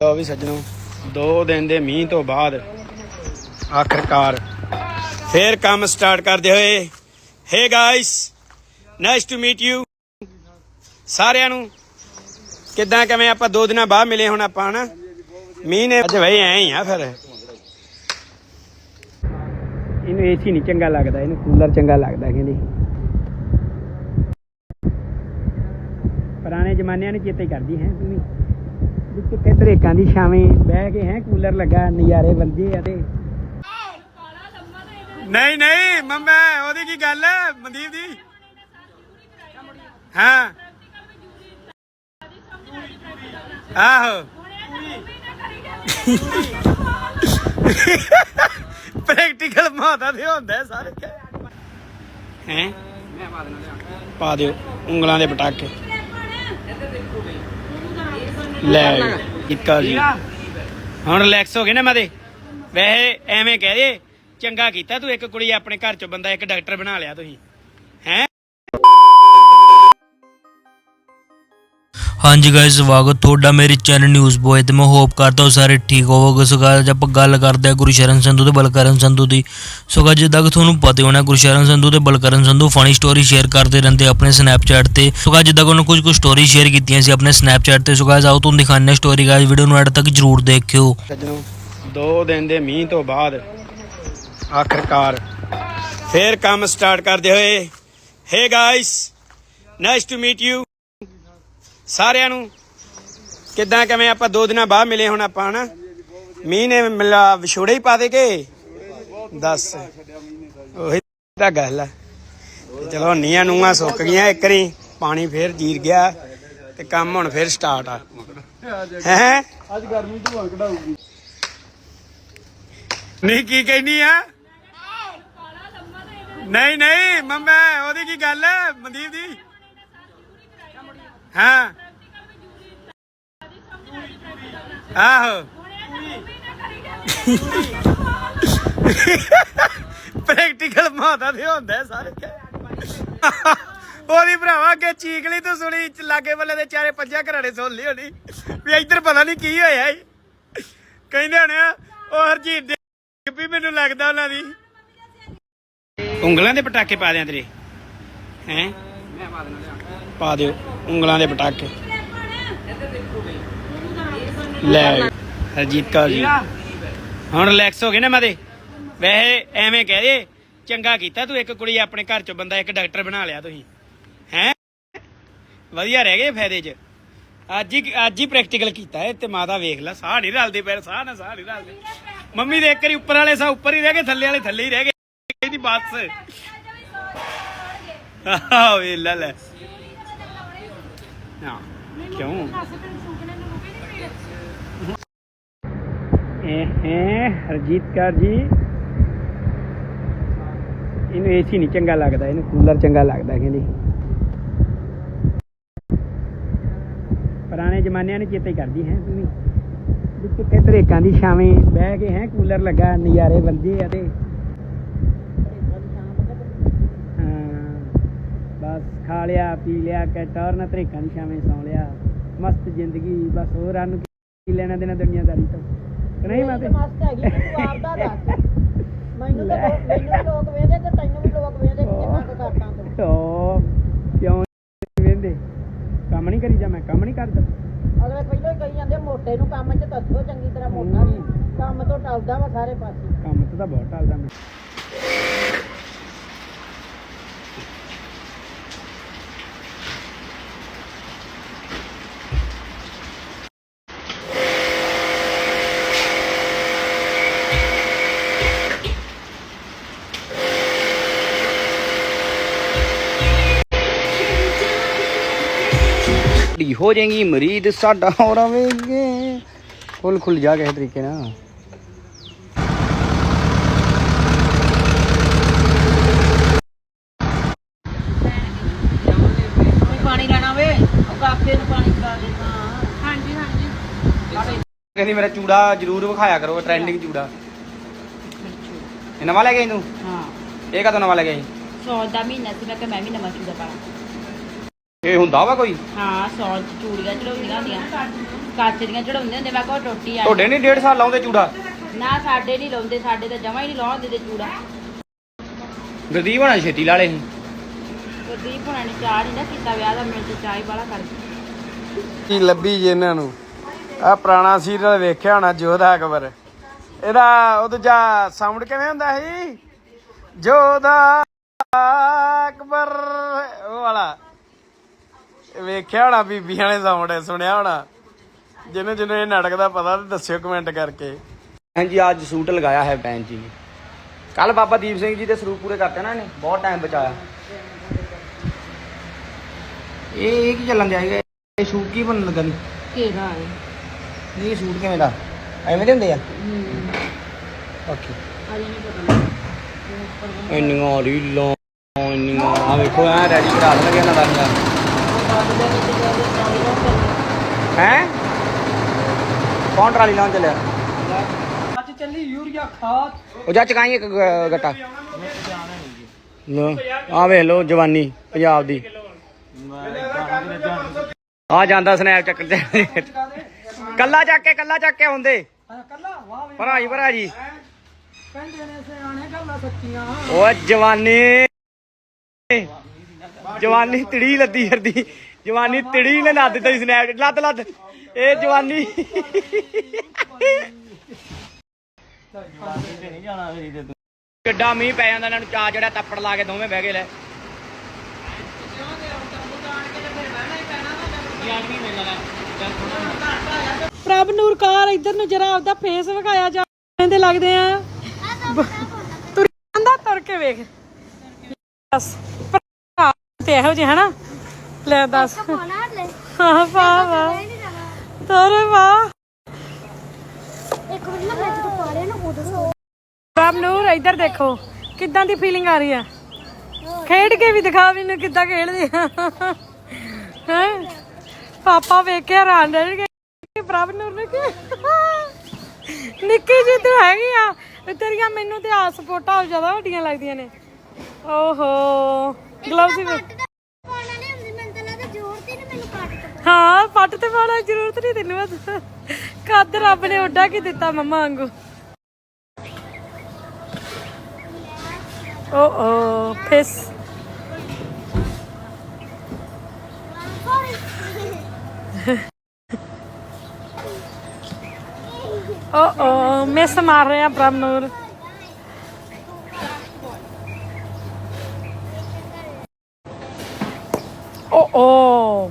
ਲਓ ਵੀ ਸੱਜਣੋ 2 ਦਿਨ ਦੇ ਮੀਂਹ ਤੋਂ ਬਾਅਦ ਆਖਰਕਾਰ ਫੇਰ ਕੰਮ ਸਟਾਰਟ ਕਰਦੇ ਹੋਏ। Hey guys nice to meet you ਸਾਰਿਆਂ ਨੂੰ ਕਿੱਦਾਂ, ਕਿਵੇਂ ਆਪਾਂ ਦੋ ਦਿਨਾਂ ਬਾਅਦ ਮਿਲੇ ਹੁਣ ਆਪਾਂ, ਹਨਾ? ਮੀਂਹ ਨੇ ਅੱਜ ਭਈ ਐ ਹੀ ਆ ਫਿਰ। ਇਹਨੂੰ ਏਸੀ ਨਹੀਂ ਚੰਗਾ ਲੱਗਦਾ, ਇਹਨੂੰ ਕੂਲਰ ਚੰਗਾ ਲੱਗਦਾ ਕਹਿੰਦੀ। ਪੁਰਾਣੇ ਜ਼ਮਾਨਿਆਂ ਨੂੰ ਚੇਤੇ ਕਰਦੀ ਹੈ ਤੂੰ ਵੀ। ਵੀ ਕਿੱਥੇ ਧਰੇਕਾਂ ਦੀ ਛਾਵੇਂ ਬਹਿ ਕੇ ਹੈ, ਕੂਲਰ ਲੱਗਾ, ਨਜ਼ਾਰੇ ਬੰਦੇ ਆ ਤੇ। ਨਹੀਂ ਨਹੀਂ ਮੰਮਾ ਉਹਦੀ ਕੀ ਗੱਲ ਹੈ, ਮਨਦੀਪ ਦੀ? ਹਾਂ? ਆਹੋ। ਪ੍ਰੈਕਟੀਕਲ ਮਾਤਾ ਦੇ ਹੁੰਦਾ ਹੈ ਸਾਰੇ। ਹੈ? ਪਾ ਦਿਓ, ਉਂਗਲਾਂ ਦੇ ਪਟਾਕੇ। ਲੈ ਇੱਕਾ ਜੀ। ਹੁਣ ਰਿਲੈਕਸ ਹੋ ਗਏ ਨਾ ਮਾਦੇ ਵੈਸੇ ਐਵੇਂ ਕਹਿ ਦੇ, ਚੰਗਾ ਕੀਤਾ ਤੂੰ ਇੱਕ ਕੁੜੀ ਆਪਣੇ ਘਰ ਚੋਂ ਬੰਦਾ ਇੱਕ ਡਾਕਟਰ ਬਣਾ ਲਿਆ ਤੁਸੀਂ। ਹੈ? ਹਾਂਜੀ ਗਾਇਸ ਸਵਾਗਤ ਤੁਹਾਡਾ ਮੇਰੇ ਚੈਨਲ ਨਿਊਜ਼ ਬੋਏ ਤੇ। ਮੈਂ ਹੋਪ ਕਰਦਾ ਹਾਂ ਸਾਰੇ ਠੀਕ ਹੋਵੋਗੇ। ਸੋ guys, ਆਪਾਂ ਗੱਲ ਕਰਦੇ ਹਾਂ ਗੁਰਸ਼ਰਨ ਸੰਧੂ ਤੇ ਬਲਕਰਨ ਸੰਧੂ ਦੀ। ਸੋ guys, ਜਿੱਦਾਂ ਕਿ ਤੁਹਾਨੂੰ ਪਤਾ ਹੋਣਾ ਗੁਰਸ਼ਰਨ ਸੰਧੂ ਤੇ Balkaran Sandhu funny story share ਕਰਦੇ ਰਹਿੰਦੇ ਆਪਣੇ ਸਨੈਪਚੈਟ ਤੇ। ਸੋ guys, ਜਿੱਦਾਂ ਕਿ ਉਹਨਾਂ ਕੁਝ ਕੁ ਸਟੋਰੀ ਸ਼ੇਅਰ ਕੀਤੀਆਂ ਸੀ ਆਪਣੇ ਸਨੈਪਚੈਟ ਤੇ। ਸੋ guys, ਆਓ ਤੁਹਾਨੂੰ ਦਿਖਾਉਂਦੇ ਸਟੋਰੀ ਗਾਇਸ ਵੀਡੀਓ ਨੂੰ ਐਡ ਤੱਕ ਜਰੂਰ ਦੇਖਿਓ। ਸੱਜਣੋ 2 ਦਿਨ ਦੇ ਮੀਂਹ ਤੋਂ ਬਾਅਦ ਆਖਰਕਾਰ ਫੇਰ ਕੰਮ ਸਟਾਰਟ ਕਰਦੇ ਹੋਏ। Hey guys nice to meet you ਸਾਰਿਆਂ ਨੂੰ। ਕਿੱਦਾਂ ਕਿਵੇਂ ਆਪਾਂ ਦੋ ਦਿਨਾਂ ਬਾਅਦ ਮਿਲੇ ਹੁਣ ਆਪਾਂ ਹਨਾ? ਮੀਂਹ ਨੇ ਮਿਲਾ ਵਿਛੋੜੇ ਹੀ ਪਾ ਦੇ ਕੇ। ਦੱਸ। ਉਹੀ ਤਾਂ ਗੱਲ ਆ। ਤੇ ਚਲੋ ਨੀਆਂ ਨੂਆਂ ਸੁੱਕ ਗਈਆਂ ਇੱਕ ਰੀ ਪਾਣੀ ਫੇਰ ਜੀਰ ਗਿਆ ਤੇ ਕੰਮ ਹੁਣ ਫੇਰ ਸਟਾਰਟ ਆ। ਹੈ? ਅੱਜ ਗਰਮੀ ਧੂਆਂ ਕਢਾਊਗੀ। ਨਹੀਂ ਕੀ ਕਹਿਨੀ ਆ? ਨਹੀਂ ਨਹੀਂ ਮੰਮਾ ਉਹਦੀ ਕੀ ਗੱਲ ਹੈ ਮਨਦੀਪ ਦੀ? ਹਾਂ। ਆਹੋ। ਪ੍ਰੈਕਟੀਕਲ ਮਾਤਾ ਦੇ ਹੁੰਦਾ ਸਾਰੇ। ਉਹਦੀ ਭਰਾਵਾ ਅੱਗੇ ਚੀਕ ਲਈ ਸੁਣੀ ਲਾਗੇ ਵੱਲੇ ਦੇ ਚਾਰੇ ਪੰਜਾਂ ਘਰਾੜੇ ਸੁਣ ਲਈ ਹੋਣੀ। ਵੀ ਇੱਧਰ ਪਤਾ ਨਹੀਂ ਕੀ ਹੋਇਆ ਈ। ਕਹਿੰਦੇ ਹੋਣੇ ਆ, ਉਹ ਹਰਜੀਤ ਵੀ ਮੈਨੂੰ ਲੱਗਦਾ ਉਹਨਾਂ ਦੀ। ਉਂਗਲਾਂ ਦੇ ਪਟਾਕੇ ਪਾ ਦਿਆਂ ਤੇਰੇ। ਹੈ? ਪਾ ਦਿਓ, ਉਂਗਲਾਂ ਦੇ ਪਟਾਕੇ। ਲੈ ਹਰਜੀਤ ਕੌਰ ਜੀ। ਹੁਣ ਰਿਲੈਕਸ ਹੋ ਗਏ ਨਾ ਮਾਦੇ ਵੈਸੇ ਐਵੇਂ ਕਹਿ ਦੇ, ਚੰਗਾ ਕੀਤਾ ਤੂੰ ਇੱਕ ਕੁੜੀ ਆਪਣੇ ਘਰ ਚੋਂ ਬੰਦਾ, ਇੱਕ ਡਾਕਟਰ ਬਣਾ ਲਿਆ ਤੁਸੀਂ। ਹੈ? ਵਧੀਆ ਰਹਿ ਗਏ ਫਾਇਦੇ 'ਚ। ਅੱਜ ਹੀ ਅੱਜ ਹੀ ਪ੍ਰੈਕਟੀਕਲ ਕੀਤਾ ਹੈ ਤੇ ਮਾਤਾ ਵੇਖ ਲੈ, ਸਾਹ ਨਹੀਂ ਰਲਦੇ ਪੈਰ, ਸਾਹ ਨਾ ਸਾਹ ਨਹੀਂ ਰਲਦੇ। ਮੰਮੀ ਦੇ ਇੱਕ ਵਾਰੀ ਉੱਪਰ ਵਾਲੇ ਸਾਹ ਉੱਪਰ ਹੀ ਰਹਿ ਗਏ, ਥੱਲੇ ਵਾਲੇ ਥੱਲੇ ਹੀ ਰਹਿ ਗਏ। ਇਹਦੀ ਬੱਸ ਆਹ ਵੇ ਲੈ ਲੈ। ਨਾ ਕਿਉਂ? ਇਹ ਹੈ ਹਰਜੀਤ ਕੌਰ ਜੀ। ਇਹਨੂੰ ਏਸੀ ਨਹੀਂ ਚੰਗਾ ਲੱਗਦਾ ਇਹਨੂੰ ਕੂਲਰ ਚੰਗਾ ਲੱਗਦਾ ਕਹਿੰਦੀ। ਪੁਰਾਣੇ ਜ਼ਮਾਨਿਆਂ ਨੂੰ ਚੇਤੇ ਕਰਦੀ ਹੈ ਤੂੰ ਵੀ। ਕਿੱਥੇ ਧਰੇਕਾਂ ਦੀ ਛਾਵੇਂ ਬਹਿ ਕੇ ਹੈ ਕੂਲਰ ਲੱਗਾ ਨਜ਼ਾਰੇ ਬੰਦੇ ਆ ਤੇ ਹਾਂ ਬਸ ਖਾ ਲਿਆ ਪੀ ਲਿਆ ਕਿ ਟੌਰ ਧਰੇਕਾਂ ਦੀ ਛਾਵੇਂ ਸੌਂ ਲਿਆ। ਮਸਤ ਜ਼ਿੰਦਗੀ ਬਸ ਹੋਰ ਆਨੂੰ ਕੀ ਲੈਣਾ ਦੇਣਾ ਦੁਨੀਆਦਾਰੀ ਤੋਂ। ਕਿ ਨਹੀਂ ਮਾਤੇ? ਮਸਤ ਹੈਗੀ ਤੂੰ ਆਪਦਾ ਦੱਸ। ਮੈਨੂੰ ਤਾਂ ਲੋਕ- ਮੈਨੂੰ ਵੀ ਲੋਕ ਵੇਖਦੇ ਤੇ ਤੈਨੂੰ ਵੀ ਲੋਕ ਵੇਖਦੇ ਕਿ ਕਿੰਨਾ ਕੁ ਕਰਦਾ ਤੂੰ। ਓ ਕਿਉਂ ਵੇਂਦੇ ਕੰਮ ਨਹੀਂ ਕਰੀ ਜਾ ਮੈਂ ਕੰਮ ਨਹੀਂ ਕਰਦਾ। ਅਗਲੇ ਪਹਿਲਾਂ ਹੀ ਕਹੀ ਜਾਂਦੇ ਮੋਟੇ ਨੂੰ ਕੰਮ 'ਚ ਦੱਸੋ ਚੰਗੀ ਤਰ੍ਹਾਂ ਮੋਟਾ ਨਹੀਂ। ਕੰਮ ਤੋਂ ਟਲਦਾ ਵਾ ਸਾਰੇ ਪਾਸੇ। ਕੰਮ ਤੋਂ ਤਾਂ ਬਹੁਤ ਟਲਦਾ ਮੈਂ। ਹੋ ਜਾਏਗੀ ਮਰੀਦ ਸਾਡਾ ਹੋ ਰਵੇਗੇ ਖੁੱਲ ਖੁੱਲ ਜਾ ਕਿਸੇ ਤਰੀਕੇ ਨਾਲ। ਪਾਣੀ ਲੈਣਾ ਵੇ ਉਹ ਕਾਫੇ ਨੂੰ ਪਾਣੀ ਪਾ ਦੇ ਹਾਂਜੀ ਹਾਂਜੀ। ਕਹਿੰਦੀ ਮੇਰਾ ਚੂੜਾ ਜ਼ਰੂਰ ਵਿਖਾਇਆ ਕਰੋ ਟ੍ਰੈਂਡਿੰਗ ਚੂੜਾ। ਇਹ ਨਵਾਂ ਲੈ ਆਈ ਤੂੰ? ਹਾਂ। ਇਹ ਕਦੋਂ ਨਵਾਂ ਲੈ ਆਈ? ਸੌ ਦਾ ਮਹੀਨਾ ਸੀ ਮੈਂ ਕਿ ਮੈਂ ਵੀ ਨਵਾਂ ਚੂੜਾ ਪਾਣਾ ਇਹ ਹੁੰਦਾ ਵਾ ਕੋਈ? ਹਾਂ ਸੌ ਚ ਚੂੜੀਆਂ ਚੜਾਉਂਦੀਆਂ ਹੁੰਦੀਆਂ। ਕੱਚ ਦੀਆਂ ਚੜਾਉਂਦੇ ਹੁੰਦੇ ਮੈਂ ਕਿਹਾ ਟੁੱਟੀ ਆ। ਤੁਹਾਡੇ ਨਹੀਂ 1.5 ਸਾਲ ਲਾਉਂਦੇ ਚੂੜਾ? ਨਾ ਸਾਡੇ ਨਹੀਂ ਲਾਉਂਦੇ ਸਾਡੇ ਤਾਂ ਜਮਾ ਹੀ ਨਹੀਂ ਲਾਉਣ ਦਿੰਦੇ ਚੂੜਾ। ਗੁਰਦੀਪ ਹੋਣਾ ਛੇਤੀ ਲਾ ਲਏ ਸੀ ਗੁਰਦੀਪ ਹੁਣਾਂ ਨੇ ਚਾਹ ਨਹੀਂ ਨਾ ਕੀਤਾ ਵਿਆਹ ਦਾ ਮਿੰਟ ਚ ਚਾਹ ਹੀ ਬਾਲਾ ਕਰ ਕੀ ਲੱਭੀ ਜੀ ਇਹਨਾਂ ਨੂੰ? ਆ ਪੁਰਾਣਾ ਸੀਰੀਅਲ ਵੇਖਿਆ ਹੋਣਾ ਜੋਧਾ ਅਕਬਰ। ਇਹਦਾ ਉਹ ਦੂਜਾ ਸਾਊਂਡ ਕਿਵੇਂ ਹੁੰਦਾ ਸੀ? ਜੋਧਾ ਅਕਬਰ। ਉਹ ਵਾਲਾ ਵੇਖਿਆ ਹੋਣਾ ਬੀਬੀਆਂ ਵਾਲੇ ਸਾਊਂਡ ਸੁਣਿਆ ਹੋਣਾ? ਜਿਹਨੂੰ ਜਿਹਨੂੰ ਇਹ ਨਾਟਕ ਦਾ ਪਤਾ ਤੇ ਦੱਸਿਓ ਕਮੈਂਟ ਕਰਕੇ। ਹਾਂਜੀ ਅੱਜ ਸੂਟ ਲਗਾਇਆ ਹੈ ਭੈਣ ਜੀ ਨੇ। ਕੱਲ ਬਾਬਾ ਦੀਪ ਸਿੰਘ ਜੀ ਦੇ ਸਰੂਪ ਪੂਰੇ ਕਰਤੇ ਨਾ ਇਹਨੇ ਬਹੁਤ ਟਾਈਮ ਬਚਾਇਆ। ਇਹ ਇਹ ਕੀ ਚੱਲਣ ਦਿਆ ਇਹ ਸੂਟ ਕੀ ਬਣਨ ਲੱਗਾ ਨੀ ਘੇਰਾ ਹੈ ਇਹ ਸੂਟ ਕਿਵੇਂ ਦਾ? ਐਵੇਂ ਦੇ ਹੁੰਦੇ ਆ? ਓਕੇ। ਅਜੇ ਨਹੀਂ ਪਤਾ ਇੰਨੀਆਂ ਰੀਲਾਂ ਇੰਨੀਆਂ ਆ ਵੇਖੋ ਐ ਰੈਡੀ ਕਰਾ ਦੇਣਗੇ ਇਹਨਾਂ ਦਾ। ਹੈ ਕੌਣ ਟਰਾਲੀ ਲਾਉਣ ਚੱਲਿਆ? ਅੱਜ ਚੱਲੀ ਯੂਰੀਆ ਖਾਦ। ਉਹ ਜਾ ਚਕਾਈ ਇੱਕ ਗ- ਗੱਟਾ। ਆ ਵੇਖ ਲੋ ਜਵਾਨੀ ਪੰਜਾਬ ਦੀ। ਆ ਜਾਂਦਾ ਸਨੈਪ ਚੱਕਰ ਤੇ ਕੱਲਾ ਚੱਕ ਕੇ ਕੱਲਾ ਚੱਕ ਕੇ ਹੁੰਦੇ ਭਰਾ ਜੀ ਭਰਾ ਜੀ ਓ ਜਵਾਨੀ। ਜਵਾਨੀ ਤੜੀ ਲੱਦੀ ਫਿਰਦੀ। ਜਵਾਨੀ ਤਿੜੀ ਨੇ ਲੱਦ ਦਿੱਤੀ ਸਨੈਪ ਲੱਦ ਲੱਦ। ਇਹ ਜਵਾਨੀ। ਕਿੱਡਾ ਮੀਂਹ ਪੈ ਜਾਂਦਾ ਇਹਨਾਂ ਨੂੰ ਚਾ ਜਿਹੜਾ ਤੱਪੜ ਲਾ ਕੇ ਦੋਵੇਂ ਬਹਿ ਗਏ ਲੈ। ਪ੍ਰਭ ਨੂਰ ਕਾਰ ਇੱਧਰ ਨੂੰ ਜਰਾ ਆਪਦਾ ਫੇਸ ਵਿਖਾਇਆ ਜਾ ਦੇ ਲੱਗਦੇ ਆ। ਤੁਰ ਜਾਂਦਾ ਤੁਰ ਕੇ ਵੇਖ। ਬਸ। ਤੇ ਇਹੋ ਜਿਹੇ, ਹਨਾ? ਲੈ ਦੱਸ। ਹਾਂ ਵਾਹ ਵਾਹ। ਤੋਰੇ ਵਾਹ। ਇੱਕ ਵਾਰ ਨਾ ਮੈਂ ਜਦੋਂ ਪਾੜਿਆ ਨਾ ਉਦੋਂ ਪ੍ਰਭ ਨੂਰ ਇੱਧਰ ਦੇਖੋ ਕਿੱਦਾਂ ਦੀ ਫੀਲਿੰਗ ਆ ਰਹੀ ਆ ਖੇਡ ਕੇ ਵੀ ਦਿਖਾ ਮੈਨੂੰ ਕਿੱਦਾਂ ਖੇਡਦੀ ਆ। ਹੈ? ਪਾਪਾ ਵੇਖ ਕੇ ਹੈਰਾਨ ਰਹਿ ਗਏ। ਪ੍ਰਭ ਨੂਰ ਨੇ ਕਿ? ਨਿੱਕੀ ਜੀ ਤੂੰ ਹੈਗੀ ਆ। ਤੇਰੀਆਂ ਮੈਨੂੰ ਤੇ ਆ ਸਪੋਰਟਾਂ ਹੋ ਜ਼ਿਆਦਾ ਵੱਡੀਆਂ ਲੱਗਦੀਆਂ ਨੇ। ਓਹੋ। ਗਲਵਸ ਵੀ ਪਾਣਾ ਨਹੀਂ ਹੁੰਦੀ ਮੈਨੂੰ ਤਾਂ ਲੱਗਦਾ ਜ਼ੋਰ ਤੇ ਨਾ ਮੈਨੂੰ ਕੱਟ ਤਾ ਹਾਂ ਪੱਟ ਤੇ ਪਾਉਣ ਦੀ ਜ਼ਰੂਰਤ ਨਹੀਂ ਤੈਨੂੰ ਬਸ। ਕੱਦ ਰੱਬ ਨੇ ਉੱਡਾ ਕੀ ਦਿੱਤਾ ਮੰਮਾ ਵਾਂਗੂ। ਓ ਓ ਫਿਸ। ਓ ਓ ਮਿਸ ਮਾਰ ਰਿਹਾ ਬ੍ਰਹਮਨੂਰ ਓ ਓ